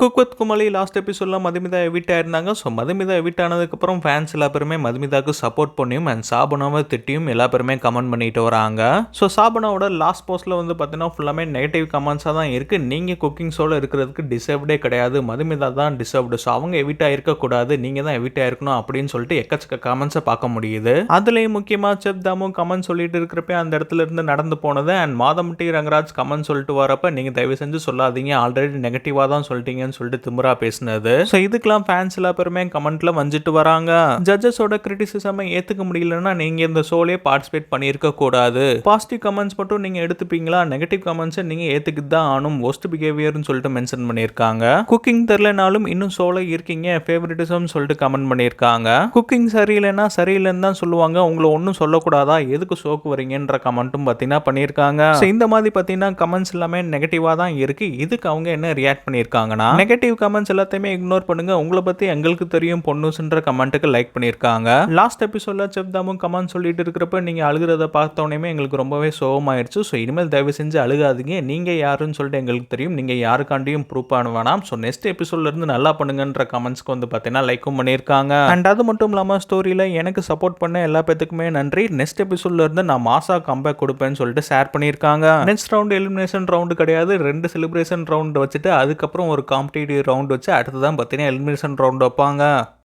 Cook with Comali last எபிசோடில் Madhumitha evict ஆயிருந்தாங்க. So Madhumitha evict ஆனதுக்கப்புறம் ஃபேன்ஸ் எல்லா பேருமே மதுமிதாவுக்கு சப்போர்ட் பண்ணியும் அண்ட் சாபனாவை திட்டியும் எல்லா பேருமே கமெண்ட் பண்ணிட்டு வராங்க. ஸோ சாபனாவோட லாஸ்ட் போஸ்ட்டில் வந்து பார்த்தீங்கன்னா ஃபுல்லாமே நெகட்டிவ் கமெண்ட்ஸாக தான் இருக்குது நீங்கள் குக்கிங் ஷோவில் இருக்கிறதுக்கு டிசர்வ்டே கிடையாது. மதுமிதா தான் டிசர்வ்டு ஸோ அவங்க எவிட் ஆயிருக்கக்கூடாது நீங்கள் தான் எவிட் ஆயிருக்கணும் அப்படின்னு சொல்லிட்டு எக்கச்சக்க கமெண்ட்ஸை பார்க்க முடியுது. அதுலேயும் முக்கியமாக செப் தாமு கமெண்ட் சொல்லிட்டு இருக்கிறப்ப அந்த இடத்துல இருந்து நடந்து போனது அண்ட் மாதம்பட்டி ரங்கராஜ் கமெண்ட் சொல்லிட்டு வரப்ப நீங்கள் தயவு செஞ்சு சொல்லாதீங்க. ஆல்ரெடி நெகட்டிவாக தான் சொல்லிட்டீங்க. சொல்லிட்டீங்கன்னு சொல்லிட்டு திமுறா பேசினது. ஸோ இதுக்கெல்லாம் ஃபேன்ஸ் எல்லா பேருமே கமெண்ட்ல வந்துட்டு வராங்க. ஜட்ஜஸோட கிரிட்டிசிசம் ஏற்றுக்க முடியலன்னா நீங்கள் இந்த ஷோலே பார்ட்டிசிபேட் பண்ணியிருக்க கூடாது. பாசிட்டிவ் கமெண்ட்ஸ் மட்டும் நீங்கள் எடுத்துப்பீங்களா? நெகட்டிவ் கமெண்ட்ஸை நீங்கள் ஏற்றுக்கிட்டு தான் ஆனும் ஒஸ்ட் பிஹேவியர்னு சொல்லிட்டு மென்ஷன் பண்ணியிருக்காங்க. குக்கிங் தெரிலனாலும் இன்னும் ஷோல இருக்கீங்க. ஃபேவரட்டிசம் சொல்லிட்டு கமெண்ட் பண்ணியிருக்காங்க. குக்கிங் சரியில்லைன்னா சரியில்லைன்னு தான் சொல்லுவாங்க. உங்களை ஒன்றும் சொல்லக்கூடாதா? எதுக்கு ஷோக்கு வரீங்கன்ற கமெண்ட்டும் பார்த்தீங்கன்னா பண்ணியிருக்காங்க. ஸோ இந்த மாதிரி பார்த்தீங்கன்னா கமெண்ட்ஸ் எல்லாமே நெகட்டிவாக தான் இருக்கு. இதுக்கு அவங்க என்ன ரியாக்ட் பண்ணியிருக்காங்கன்னா நெகட்டிவ் கமெண்ட்ஸ் எல்லாத்தையுமே இக்னோர் பண்ணுங்க. உங்களை பற்றி எங்களுக்கு தெரியும் பொண்ணுஸ்ன்ற கமெண்ட்டுக்கு லைக் பண்ணியிருக்காங்க. லாஸ்ட் எபிசோட்ல செப் தாமும் கமெண்ட் சொல்லிட்டு இருக்கிறப்ப நீங்கள் அழுகிறத பார்த்தோன்னே எங்களுக்கு ரொம்பவே சோகமாயிருச்சு. ஸோ இனிமேல் தயவு செஞ்சு அழுகாதீங்க. நீங்கள் யாருன்னு சொல்லிட்டு எங்களுக்கு தெரியும். நீங்கள் யாருக்காண்டியும் ப்ரூவ் பண்ண வேணாம். ஸோ நெக்ஸ்ட் எபிசோட்ல இருந்து நல்லா பண்ணுங்கன்ற கமெண்ட்ஸ்க்கு வந்து பார்த்தீங்கன்னா லைக்கும் பண்ணியிருக்காங்க. அண்ட் அது மட்டும் இல்லாமல் ஸ்டோரியில் எனக்கு சப்போர்ட் பண்ண எல்லா பேத்துக்குமே நன்றி. நெக்ஸ்ட் எபிசோட்ல இருந்து நான் மாசா கம்பேக் கொடுப்பேன்னு சொல்லிட்டு ஷேர் பண்ணியிருக்காங்க. நெக்ஸ்ட் ரவுண்ட் எலிமினேஷன் ரவுண்டு கிடையாது. ரெண்டு செலிப்ரேஷன் ரவுண்ட் வச்சுட்டு அதுக்கப்புறம் ஒரு காம்படிட்டிவ் ரவுண்ட் வச்சு அடுத்து தான் பார்த்தீங்கன்னா எலிமினேஷன் ரவுண்ட் வைப்பாங்க.